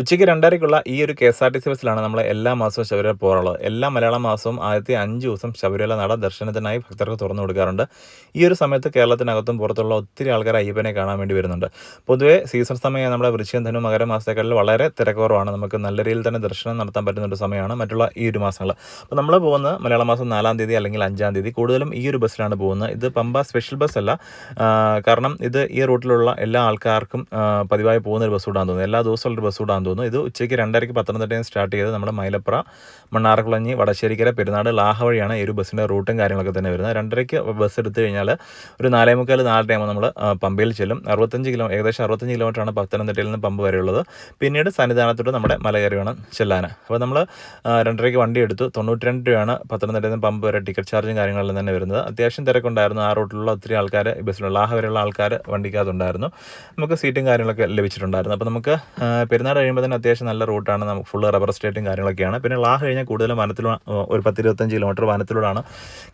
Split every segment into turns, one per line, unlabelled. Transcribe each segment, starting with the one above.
ഉച്ചയ്ക്ക് രണ്ടരയ്ക്കുള്ള ഈ ഒരു K S R T C ബസ്സിലാണ് നമ്മൾ എല്ലാ മാസവും ശബരിമല പോകാറുള്ളത്. എല്ലാ മലയാള മാസവും ആദ്യത്തെ അഞ്ച് ദിവസം ശബരിമല നട ദർശനത്തിനായി ഭക്തർക്ക് തുറന്നു കൊടുക്കാറുണ്ട്. ഈ ഒരു സമയത്ത് കേരളത്തിനകത്തും പുറത്തുള്ള ഒത്തിരി ആൾക്കാർ അയ്യപ്പനെ കാണാൻ വേണ്ടി വരുന്നുണ്ട്. പൊതുവെ സീസൺ സമയം നമ്മുടെ വൃശ്ചികം ധനു മകര മാസത്തേക്കാളിൽ വളരെ തിരക്കുറവാണ്. നമുക്ക് നല്ല രീതിയിൽ തന്നെ ദർശനം നടത്താൻ പറ്റുന്ന ഒരു സമയമാണ് മറ്റുള്ള ഈ ഒരു മാസങ്ങൾ. അപ്പോൾ നമ്മൾ പോകുന്നത് മലയാള മാസം നാലാം തീയതി അല്ലെങ്കിൽ അഞ്ചാം തീയതി. കൂടുതലും ഈ ഒരു ബസ്സിലാണ് പോകുന്നത്. ഇത് പമ്പ സ്പെഷ്യൽ ബസ് അല്ല കാരണം ഇത് ഈ റൂട്ടിലുള്ള എല്ലാ ആൾക്കാർക്കും പതിവായി പോകുന്ന ഒരു ബസ് കൂടാൻ തോന്നുന്നു. എല്ലാ ദിവസമുള്ള ഒരു ബസ് കൂടാൻ തോന്നുന്നു. ഇത് ഉച്ചയ്ക്ക് രണ്ടരയ്ക്ക് പത്തനംതിട്ടയിൽ സ്റ്റാർട്ട് ചെയ്ത് നമ്മുടെ മൈലപ്ര മണ്ണാർക്കുളഞ്ഞി വടശ്ശേരിക്കര പെരുന്നാട് ലാഹ വഴിയാണ് ഈ ഒരു ബസ്സിന്റെ റൂട്ടും കാര്യങ്ങളൊക്കെ തന്നെ വരുന്നത്. രണ്ടരയ്ക്ക് ബസ് എടുത്തു കഴിഞ്ഞാൽ ഒരു നാലേ മുക്കാൽ നാലര ആകുമ്പോൾ നമ്മൾ പമ്പയിൽ ചെല്ലും. അറുപത്തഞ്ച് കിലോ ഏകദേശം അറുപത്തഞ്ച് കിലോമീറ്ററാണ് പത്തനംതിട്ടയിൽ നിന്ന് പമ്പ് വരെയുള്ളത്. പിന്നീട് സന്നിധാനത്തോട്ട് നമ്മുടെ മലകയറി വേണം ചെല്ലാൻ അപ്പോൾ നമ്മൾ രണ്ടരയ്ക്ക് വണ്ടി എടുത്തു. തൊണ്ണൂറ്റി രണ്ട് രൂപയാണ് പത്തനംതിട്ടയിൽ നിന്ന് പമ്പ് വരെ ടിക്കറ്റ് ചാർജും കാര്യങ്ങളെല്ലാം തന്നെ വരുന്നത്. അത്യാവശ്യം തിരക്കുണ്ടായിരുന്നു. ആ റൂട്ടിലുള്ള ഒത്തിരി ആൾക്കാർ ബസ്സിലുള്ള ലാഹ വരെയുള്ള ആൾക്കാർ വണ്ടിക്കകത്തുണ്ടായിരുന്നു. നമുക്ക് സീറ്റും കാര്യങ്ങളൊക്കെ ലഭിച്ചിട്ടുണ്ടായിരുന്നു. അപ്പോൾ നമുക്ക് പെരുന്നാട് കഴിയുമ്പോൾ തന്നെ അത്യാവശ്യം നല്ല റൂട്ടാണ്. നമുക്ക് ഫുള്ള് റബ്ബർ സ്റ്റേറ്റും കാര്യങ്ങളൊക്കെയാണ്. പിന്നെ ലാഹ് കഴിഞ്ഞാൽ കൂടുതലും വനത്തിലൂടെ ഒരു പത്തിരുപത്തഞ്ച് kilometre വനത്തിലൂടെയാണ്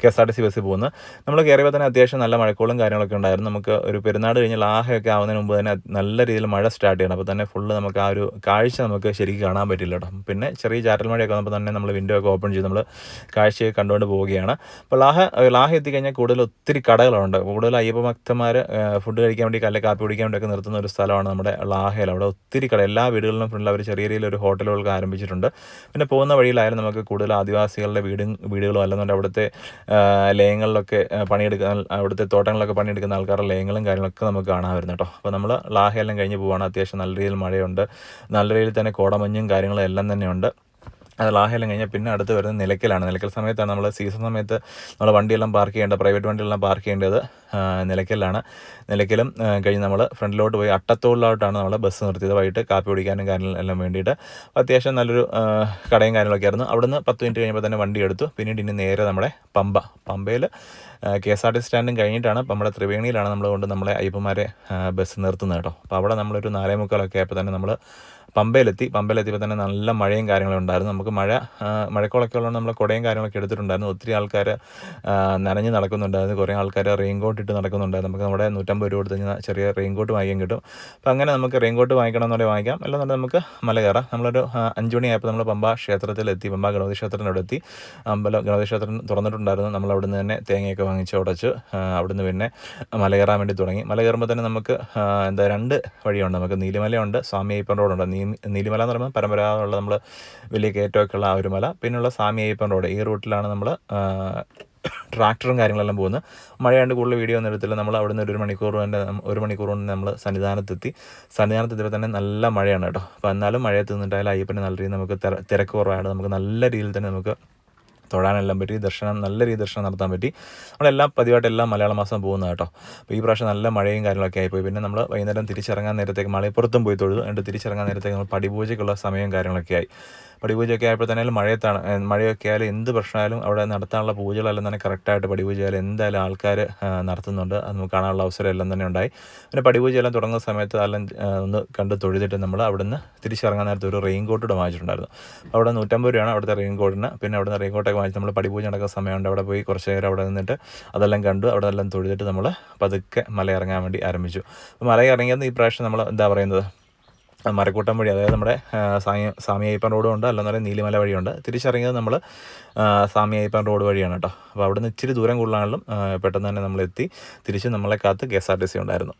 K S R T C ബസ്സിൽ പോകുന്നത്. നമ്മൾ കയറിയപ്പോൾ തന്നെ അത്യാവശ്യം നല്ല മഴക്കോളും കാര്യങ്ങളൊക്കെ ഉണ്ടായിരുന്നു. നമുക്ക് ഒരു പെരുന്നാട് കഴിഞ്ഞ് ലാഹയൊക്കെ ആവുന്നതിന് മുമ്പ് തന്നെ നല്ല രീതിയിൽ മഴ സ്റ്റാർട്ട് ചെയ്യണം. അപ്പോൾ തന്നെ ഫുള്ള് നമുക്ക് ആ ഒരു കാഴ്ച നമുക്ക് ശരിക്കും കാണാൻ പറ്റില്ല കേട്ടോ. പിന്നെ ചെറിയ ചാറ്റൽ മഴയൊക്കെ വന്നപ്പോൾ തന്നെ നമ്മൾ വിൻഡോ ഒക്കെ ഓപ്പൺ ചെയ്ത് നമ്മൾ കാഴ്ചയൊക്കെ കണ്ടുകൊണ്ട് പോവുകയാണ്. അപ്പോൾ ലാഹ ലാഹ എത്തിക്കഴിഞ്ഞാൽ കൂടുതൽ ഒത്തിരി കടകളുണ്ട്. കൂടുതൽ അയ്യപ്പ ഭക്തന്മാർ ഫുഡ് കഴിക്കാൻ വേണ്ടി കല്ല കാപ്പി കുടിക്കാൻ വേണ്ടിയൊക്കെ നിർത്തുന്ന ഒരു സ്ഥലമാണ് നമ്മുടെ ലാഹയിൽ. അവിടെ ഒത്തിരി കട എല്ലാ വീടുകളിലും ഫ്രണ്ടിൽ അവർ ചെറിയ രീതിയിൽ ഒരു ഹോട്ടലുകൾക്ക് ആരംഭിച്ചിട്ടുണ്ട്. പിന്നെ പോകുന്ന വഴിയിലായാലും നമുക്ക് കൂടുതൽ ആദിവാസികളുടെ വീടും വീടുകളും അല്ലെന്നുണ്ട് അവിടുത്തെ ലയങ്ങളിലൊക്കെ പണിയെടുക്കുന്ന അവിടുത്തെ തോട്ടങ്ങളിലൊക്കെ പണിയെടുക്കുന്ന ആൾക്കാരുടെ ലയങ്ങളും കാര്യങ്ങളൊക്കെ നമുക്ക് കാണാൻ വരുന്നു കേട്ടോ. അപ്പോൾ നമ്മൾ ലാഹയെല്ലാം കഴിഞ്ഞ് പോവുകയാണ്. അത്യാവശ്യം നല്ല രീതിയിൽ മഴയുണ്ട്. നല്ല രീതിയിൽ തന്നെ കോടമഞ്ഞും കാര്യങ്ങളും എല്ലാം തന്നെയുണ്ട്. അത് ലാഹയെല്ലാം കഴിഞ്ഞാൽ പിന്നെ അടുത്ത് വരുന്നത് നിലയ്ക്കലാണ്. നിലയ്ക്കൽ സമയത്താണ് നമ്മൾ സീസൺ സമയത്ത് നമ്മൾ വണ്ടിയെല്ലാം പാർക്ക് ചെയ്യേണ്ട പ്രൈവറ്റ് വണ്ടിയെല്ലാം പാർക്ക് ചെയ്യേണ്ടത് നിലയ്ക്കലാണ്. നിലയ്ക്കലും കഴിഞ്ഞ് നമ്മൾ ഫ്രണ്ടിലോട്ട് പോയി അട്ടത്തോളിലോട്ടാണ് നമ്മൾ ബസ് നിർത്തിയത്. വൈകിട്ട് കാപ്പി കുടിക്കാനും കാര്യങ്ങളും എല്ലാം വേണ്ടിയിട്ട് അത്യാവശ്യം നല്ലൊരു കടയും കാര്യങ്ങളൊക്കെ ആയിരുന്നു. അവിടുന്ന് പത്ത് മിനിറ്റ് കഴിയുമ്പോൾ തന്നെ വണ്ടി എടുത്തു. പിന്നീട് ഇനി നേരെ നമ്മുടെ പമ്പ. പമ്പയിൽ കെ എസ് ആർ ടി സ്റ്റാൻഡും കഴിഞ്ഞിട്ടാണ് നമ്മുടെ ത്രിവേണിയിലാണ് നമ്മൾ കൊണ്ട് നമ്മളെ അയ്യപ്പന്മാരെ ബസ് നിർത്തുന്നത് കേട്ടോ. അപ്പോൾ അവിടെ നമ്മളൊരു നാലേ മുക്കാലൊക്കെ ആയപ്പോൾ തന്നെ നമ്മൾ പമ്പയിലെത്തി. പമ്പയിലെത്തിയപ്പോൾ തന്നെ നല്ല മഴയും കാര്യങ്ങളും ഉണ്ടായിരുന്നു. നമുക്ക് മഴ മഴക്കോളൊക്കെ ഉള്ളത് നമ്മൾ കുടയും കാര്യങ്ങളൊക്കെ എടുത്തിട്ടുണ്ടായിരുന്നു. ഒത്തിരി ആൾക്കാർ നനഞ്ഞ് നടക്കുന്നുണ്ടായിരുന്നു. കുറേ ആൾക്കാർ റെയിൻ കോട്ട് ഇട്ട് നടക്കുന്നുണ്ടായിരുന്നു. നമുക്ക് നമ്മുടെ നൂറ്റമ്പത് രൂപ കൊടുത്ത് കഴിഞ്ഞാൽ ചെറിയ റെയിൻ കോട്ട് വാങ്ങിക്കാൻ കിട്ടും. അപ്പോൾ അങ്ങനെ നമുക്ക് റെയിൻ കോട്ട് വാങ്ങിക്കണമെന്നുണ്ടെങ്കിൽ വാങ്ങിക്കാം. അല്ലാന്നുണ്ടെങ്കിൽ നമുക്ക് മല കയറാം. നമ്മളൊരു അഞ്ച് മണിയായപ്പോൾ നമ്മൾ പമ്പ ക്ഷേത്രത്തിലെത്തി പമ്പ ഗണപതി ക്ഷേത്രത്തിനവിടെ എത്തി. അമ്പലം ഗണപതി ക്ഷേത്രം തുറന്നിട്ടുണ്ടായിരുന്നു. നമ്മൾ അവിടുന്ന് തന്നെ തേങ്ങയൊക്കെ വാങ്ങിച്ച് ഉടച്ച് അവിടുന്ന് പിന്നെ മല കയറാൻ വേണ്ടി തുടങ്ങി. മല കയറുമ്പോൾ തന്നെ നമുക്ക് എന്താ രണ്ട് വഴിയുണ്ട്. നമുക്ക് നീലിമലയുണ്ട്. സ്വാമി അയ്യപ്പൻ റോഡുണ്ട്. നീ നീലിമല എന്ന് പറയുമ്പോൾ പരമ്പരാഗതമുള്ള നമ്മൾ വലിയ കയറ്റമൊക്കെ ഉള്ള ആ ഒരു മല. പിന്നെയുള്ള സ്വാമി അയ്യപ്പൻ റോഡ്. ഈ റൂട്ടിലാണ് നമ്മൾ ട്രാക്ടറും കാര്യങ്ങളെല്ലാം പോകുന്നത്. മഴയാണ്ട് കൂടുതൽ വീഡിയോ ഒന്നും എടുത്തില്ല. നമ്മൾ അവിടെ നിന്ന് ഒരു മണിക്കൂർ കൊണ്ട് ഒരു മണിക്കൂർ കൊണ്ട് നമ്മൾ സന്നിധാനത്തെത്തി. സന്നിധാനത്തെത്തിയപ്പോൾ തന്നെ നല്ല മഴയാണ് കേട്ടോ. അപ്പോൾ എന്നാലും മഴയത്ത് നിന്നിട്ടായാലും അയ്യപ്പന് നല്ല രീതിയിൽ നമുക്ക് തിരക്ക് കുറവാണ് നമുക്ക് നല്ല രീതിയിൽ തന്നെ നമുക്ക് തൊഴാനെല്ലാം പറ്റി ദർശനം നല്ല രീതിയിൽ ദർശനം നടത്താൻ പറ്റി. നമ്മളെല്ലാം പതിവായിട്ട് എല്ലാം മലയാള മാസം പോകുന്നത് കേട്ടോ. അപ്പോൾ ഈ പ്രാവശ്യം നല്ല മഴയും കാര്യങ്ങളൊക്കെ ആയിപ്പോയി. പിന്നെ നമ്മൾ വൈകുന്നേരം തിരിച്ചിറങ്ങാൻ നേരത്തേക്ക് മലയപ്പുറത്തും പോയി തൊഴുതു. എന്നിട്ട് തിരിച്ചിറങ്ങാൻ നേരത്തേക്ക് നമ്മൾ പടിപൂജയ്ക്കുള്ള സമയവും കാര്യങ്ങളൊക്കെ ആയി. പടിപൂജയൊക്കെ തന്നെ മഴയത്താണ് മഴയൊക്കെ ആയാലും എന്ത് പ്രശ്നമായാലും അവിടെ നടത്താനുള്ള പൂജകളെല്ലാം തന്നെ കറക്റ്റായിട്ട് പടിപൂജ ആയാലും എന്തായാലും ആൾക്കാർ നടത്തുന്നുണ്ട്. അത് നമുക്ക് കാണാനുള്ള അവസരം എല്ലാം തന്നെ ഉണ്ടായി. പിന്നെ പടിപൂജയെല്ലാം തുടങ്ങുന്ന സമയത്ത് എല്ലാം ഒന്ന് കണ്ട് തൊഴുതിട്ട് നമ്മൾ അവിടുന്ന് തിരിച്ചിറങ്ങാൻ നേരത്തെ ഒരു റെയിൻ കൂടെ വാങ്ങിച്ചിട്ടുണ്ടായിരുന്നു അവിടെ നൂറ്റമ്പത് രൂപയാണ് അവിടുത്തെ റെയിൻ കോട്ടിന് പിന്നെ അവിടുന്ന് റെയിൻ കോട്ടൊക്കെ വാങ്ങിച്ച് നമ്മൾ പടിപൂജ നടക്കുന്ന സമയമുണ്ട് അവിടെ പോയി കുറച്ച് നേരം അവിടെ നിന്നിട്ട് അതെല്ലാം കണ്ടു. അവിടെ എല്ലാം തൊഴുതിട്ട് നമ്മൾ പതുക്കെ മല ഇറങ്ങാൻ വേണ്ടി ആരംഭിച്ചു. മല ഈ പ്രാവശ്യം നമ്മൾ എന്താ പറയുന്നത്? മരക്കൂട്ടം വഴി അതായത് നമ്മുടെ സാമി റോഡ് ഉണ്ട് അല്ലെന്നുണ്ടെങ്കിൽ നീലിമല വഴിയുണ്ട്. തിരിച്ചിറങ്ങിയത് നമ്മൾ സാമിയയ്യപ്പൻ റോഡ് വഴിയാണ് കേട്ടോ. അപ്പോൾ അവിടെ നിന്ന് ഇച്ചിരി ദൂരം കൂടുതലാണെങ്കിലും പെട്ടെന്ന് തന്നെ നമ്മൾ എത്തി തിരിച്ച് നമ്മളെ കാത്ത് K S R T C ഉണ്ടായിരുന്നു.